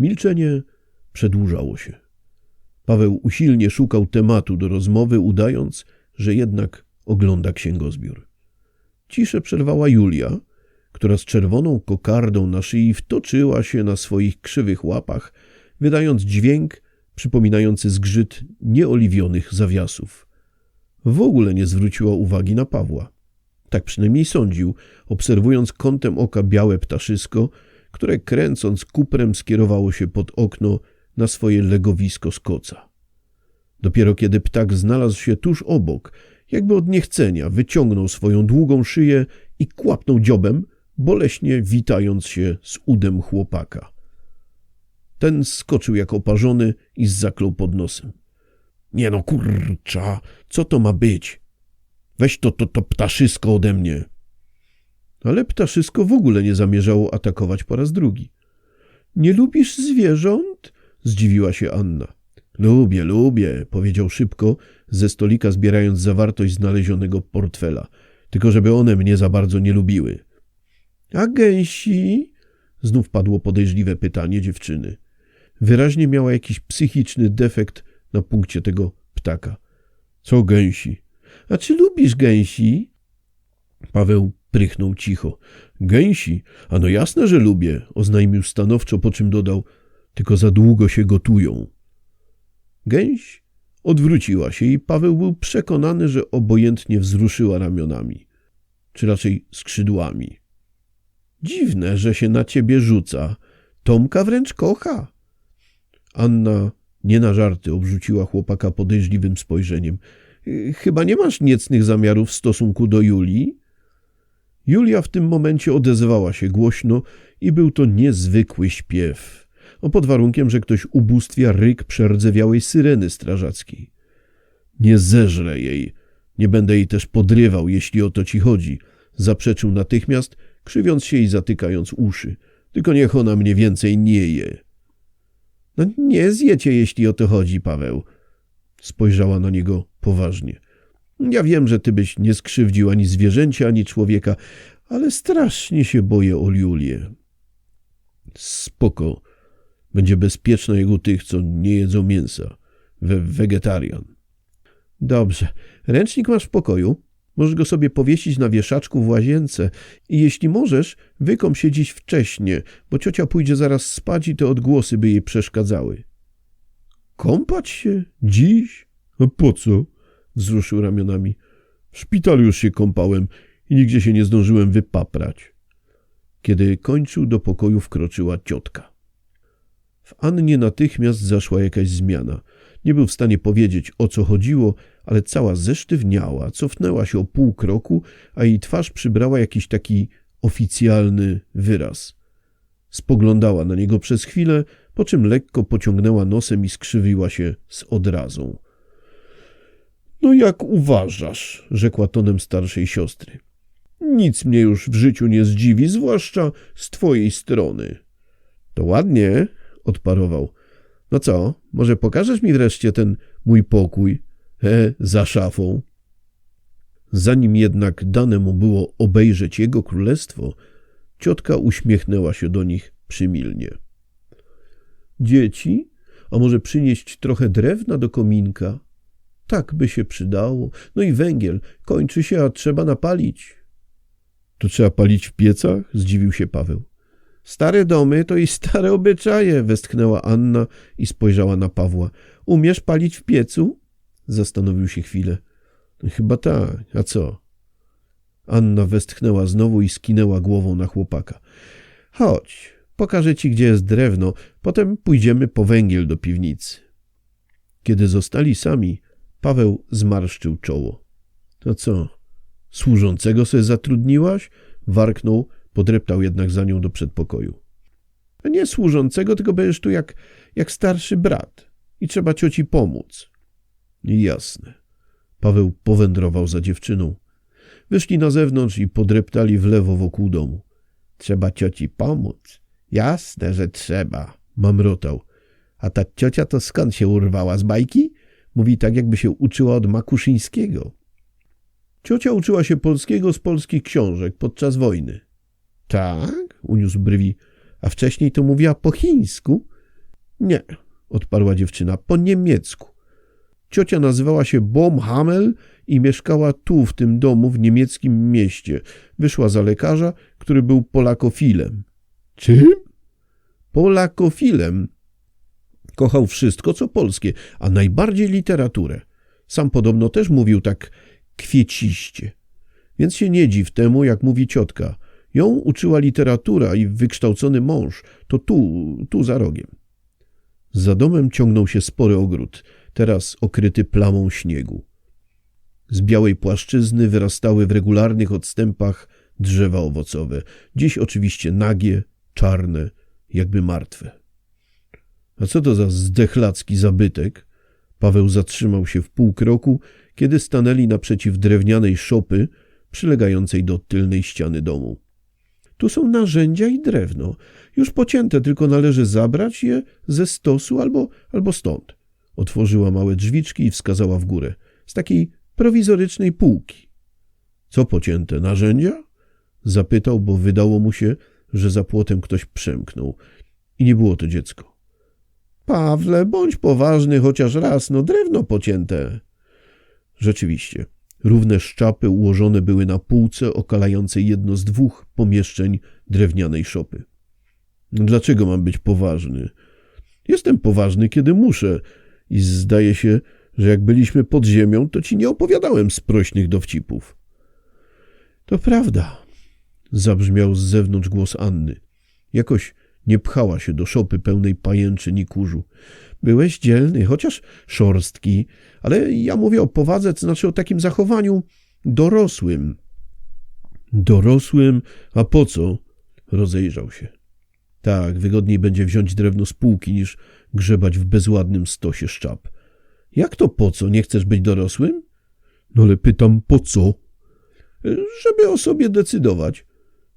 Milczenie przedłużało się. Paweł usilnie szukał tematu do rozmowy, udając, że jednak ogląda księgozbiór. Ciszę przerwała Julia, która z czerwoną kokardą na szyi wtoczyła się na swoich krzywych łapach, wydając dźwięk przypominający zgrzyt nieoliwionych zawiasów. W ogóle nie zwróciła uwagi na Pawła. Tak przynajmniej sądził, obserwując kątem oka białe ptaszysko, które kręcąc kuprem skierowało się pod okno na swoje legowisko z koca. Dopiero kiedy ptak znalazł się tuż obok, jakby od niechcenia, wyciągnął swoją długą szyję i kłapnął dziobem, boleśnie witając się z udem chłopaka. Ten skoczył jak oparzony i zaklął pod nosem. Nie no, kurcza, co to ma być? Weź to, to, to ptaszysko ode mnie. Ale ptaszysko w ogóle nie zamierzało atakować po raz drugi. Nie lubisz zwierząt? Zdziwiła się Anna. Lubię, lubię, powiedział szybko, ze stolika zbierając zawartość znalezionego portfela. Tylko żeby one mnie za bardzo nie lubiły. A gęsi? Znów padło podejrzliwe pytanie dziewczyny. Wyraźnie miała jakiś psychiczny defekt na punkcie tego ptaka. Co gęsi? A czy lubisz gęsi? Paweł prychnął cicho. Gęsi? No jasne, że lubię, oznajmił stanowczo, po czym dodał. Tylko za długo się gotują. Gęś odwróciła się i Paweł był przekonany, że obojętnie wzruszyła ramionami, czy raczej skrzydłami. Dziwne, że się na ciebie rzuca. Tomka wręcz kocha. Anna nie na żarty obrzuciła chłopaka podejrzliwym spojrzeniem. Chyba nie masz niecnych zamiarów w stosunku do Julii? Julia w tym momencie odezwała się głośno i był to niezwykły śpiew. O pod warunkiem, że ktoś ubóstwia ryk przerdzewiałej syreny strażackiej. Nie zeżrę jej. Nie będę jej też podrywał, jeśli o to ci chodzi. Zaprzeczył natychmiast, krzywiąc się i zatykając uszy. Tylko niech ona mnie więcej nie je. No nie zjecie, jeśli o to chodzi, Paweł. Spojrzała na niego poważnie. Ja wiem, że ty byś nie skrzywdził ani zwierzęcia, ani człowieka, ale strasznie się boję o Julię. Spoko. Będzie bezpieczna u tych, co nie jedzą mięsa. We wegetarian. Dobrze. Ręcznik masz w pokoju. Możesz go sobie powiesić na wieszaczku w łazience i jeśli możesz, wykąp się dziś wcześnie, bo ciocia pójdzie zaraz spać i te odgłosy by jej przeszkadzały. Kąpać się? Dziś? A po co? Wzruszył ramionami. W szpitalu już się kąpałem i nigdzie się nie zdążyłem wypaprać. Kiedy kończył, do pokoju wkroczyła ciotka. W Annie natychmiast zaszła jakaś zmiana. Nie był w stanie powiedzieć, o co chodziło, ale cała zesztywniała, cofnęła się o pół kroku, a jej twarz przybrała jakiś taki oficjalny wyraz. Spoglądała na niego przez chwilę, po czym lekko pociągnęła nosem i skrzywiła się z odrazą. No jak uważasz, rzekła tonem starszej siostry. Nic mnie już w życiu nie zdziwi, zwłaszcza z twojej strony. To ładnie, odparował. No co, może pokażesz mi wreszcie ten mój pokój? He, za szafą. Zanim jednak dane mu było obejrzeć jego królestwo, ciotka uśmiechnęła się do nich przymilnie. Dzieci? A może przynieść trochę drewna do kominka? Tak by się przydało. No i węgiel. Kończy się, a trzeba napalić. To trzeba palić w piecach? Zdziwił się Paweł. Stare domy to i stare obyczaje, westchnęła Anna i spojrzała na Pawła. Umiesz palić w piecu? Zastanowił się chwilę. Chyba tak, a co? Anna westchnęła znowu i skinęła głową na chłopaka. Chodź, pokażę ci, gdzie jest drewno, potem pójdziemy po węgiel do piwnicy. Kiedy zostali sami, Paweł zmarszczył czoło. To co, służącego sobie zatrudniłaś? Warknął, podreptał jednak za nią do przedpokoju. Nie służącego, tylko będziesz tu jak, jak starszy brat i trzeba cioci pomóc. Jasne. Paweł powędrował za dziewczyną. Wyszli na zewnątrz i podreptali w lewo wokół domu. Trzeba cioci pomóc. Jasne, że trzeba, mamrotał. A ta ciocia to skąd się urwała z bajki? Mówi tak, jakby się uczyła od Makuszyńskiego. Ciocia uczyła się polskiego z polskich książek podczas wojny. Tak, uniósł brwi. A wcześniej to mówiła po chińsku? Nie, odparła dziewczyna, po niemiecku. Ciocia nazywała się Baumhamel i mieszkała tu, w tym domu, w niemieckim mieście. Wyszła za lekarza, który był polakofilem. Czym? Polakofilem. Kochał wszystko, co polskie, a najbardziej literaturę. Sam podobno też mówił tak kwieciście. Więc się nie dziw temu, jak mówi ciotka. Ją uczyła literatura i wykształcony mąż. To tu, tu za rogiem. Za domem ciągnął się spory ogród, teraz okryty plamą śniegu. Z białej płaszczyzny wyrastały w regularnych odstępach drzewa owocowe, dziś oczywiście nagie, czarne, jakby martwe. A co to za zdechlacki zabytek? Paweł zatrzymał się w pół kroku, kiedy stanęli naprzeciw drewnianej szopy przylegającej do tylnej ściany domu. Tu są narzędzia i drewno. Już pocięte, tylko należy zabrać je ze stosu albo, albo stąd. Otworzyła małe drzwiczki i wskazała w górę. Z takiej prowizorycznej półki. Co pocięte? Narzędzia? Zapytał, bo wydało mu się, że za płotem ktoś przemknął. I nie było to dziecko. Pawle, bądź poważny chociaż raz, no drewno pocięte. Rzeczywiście, równe szczapy ułożone były na półce okalającej jedno z dwóch pomieszczeń drewnianej szopy. Dlaczego mam być poważny? Jestem poważny, kiedy muszę i zdaje się, że jak byliśmy pod ziemią, to ci nie opowiadałem sprośnych dowcipów. To prawda, zabrzmiał z zewnątrz głos Anny. Jakoś nie pchała się do szopy pełnej pajęczy ni kurzu. Byłeś dzielny, chociaż szorstki, ale ja mówię o powadze, to znaczy o takim zachowaniu dorosłym. Dorosłym? A po co? Rozejrzał się. Tak, wygodniej będzie wziąć drewno z półki, niż grzebać w bezładnym stosie szczap. Jak to po co? Nie chcesz być dorosłym? No ale pytam, po co? Żeby o sobie decydować.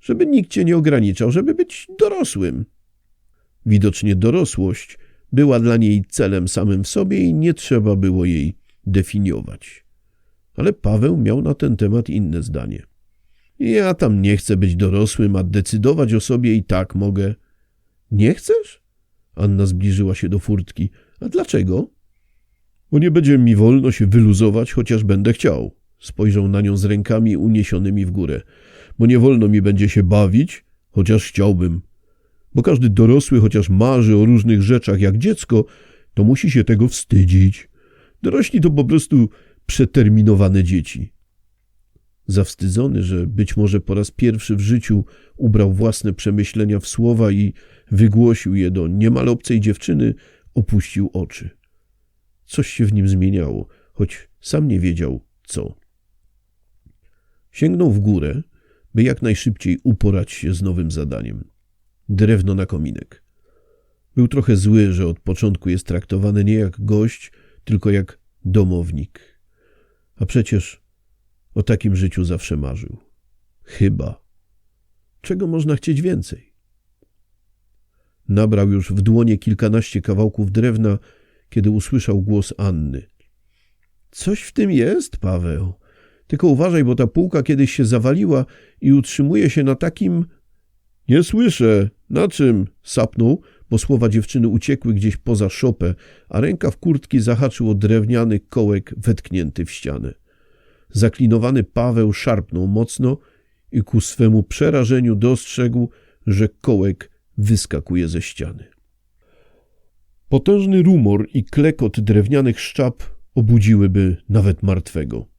Żeby nikt cię nie ograniczał, żeby być dorosłym. Widocznie dorosłość była dla niej celem samym w sobie i nie trzeba było jej definiować. Ale Paweł miał na ten temat inne zdanie. Ja tam nie chcę być dorosłym, a decydować o sobie i tak mogę. Nie chcesz? Anna zbliżyła się do furtki. A dlaczego? Bo nie będzie mi wolno się wyluzować, chociaż będę chciał. Spojrzał na nią z rękami uniesionymi w górę. Bo nie wolno mi będzie się bawić, chociaż chciałbym. Bo każdy dorosły, chociaż marzy o różnych rzeczach jak dziecko, to musi się tego wstydzić. Dorośli to po prostu przeterminowane dzieci. Zawstydzony, że być może po raz pierwszy w życiu ubrał własne przemyślenia w słowa i wygłosił je do niemal obcej dziewczyny, opuścił oczy. Coś się w nim zmieniało, choć sam nie wiedział co. Sięgnął w górę, by jak najszybciej uporać się z nowym zadaniem. Drewno na kominek. Był trochę zły, że od początku jest traktowany nie jak gość, tylko jak domownik. A przecież o takim życiu zawsze marzył. Chyba. Czego można chcieć więcej? Nabrał już w dłonie kilkanaście kawałków drewna, kiedy usłyszał głos Anny. Coś w tym jest, Paweł. Tylko uważaj, bo ta półka kiedyś się zawaliła i utrzymuje się na takim. Nie słyszę. Na czym? sapnął, bo słowa dziewczyny uciekły gdzieś poza szopę, a ręka w kurtki zahaczył o drewniany kołek wetknięty w ścianę. Zaklinowany Paweł szarpnął mocno i ku swemu przerażeniu dostrzegł, że kołek wyskakuje ze ściany. Potężny rumor i klekot drewnianych szczap obudziłyby nawet martwego.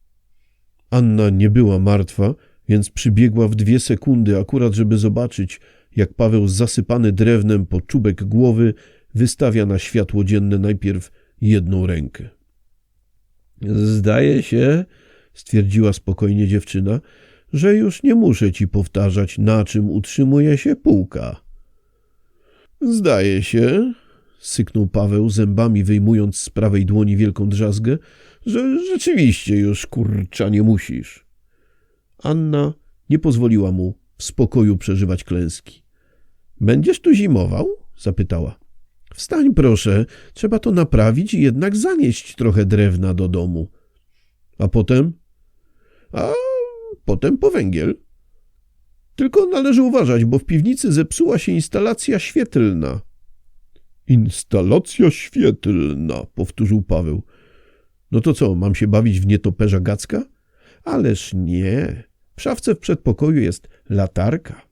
Anna nie była martwa, więc przybiegła w dwie sekundy, akurat żeby zobaczyć, jak Paweł zasypany drewnem po czubek głowy wystawia na światło dzienne najpierw jedną rękę. Zdaje się, stwierdziła spokojnie dziewczyna, że już nie muszę ci powtarzać, na czym utrzymuje się półka. Zdaje się, syknął Paweł, zębami wyjmując z prawej dłoni wielką drzazgę, że rzeczywiście już kurcza nie musisz. Anna nie pozwoliła mu w spokoju przeżywać klęski. Będziesz tu zimował? zapytała. Wstań proszę, trzeba to naprawić i jednak zanieść trochę drewna do domu. A potem? A potem po węgiel. Tylko należy uważać, bo w piwnicy zepsuła się instalacja świetlna. Instalacja świetlna, powtórzył Paweł. No to co, mam się bawić w nietoperza Gacka? Ależ nie. W szafce w przedpokoju jest latarka.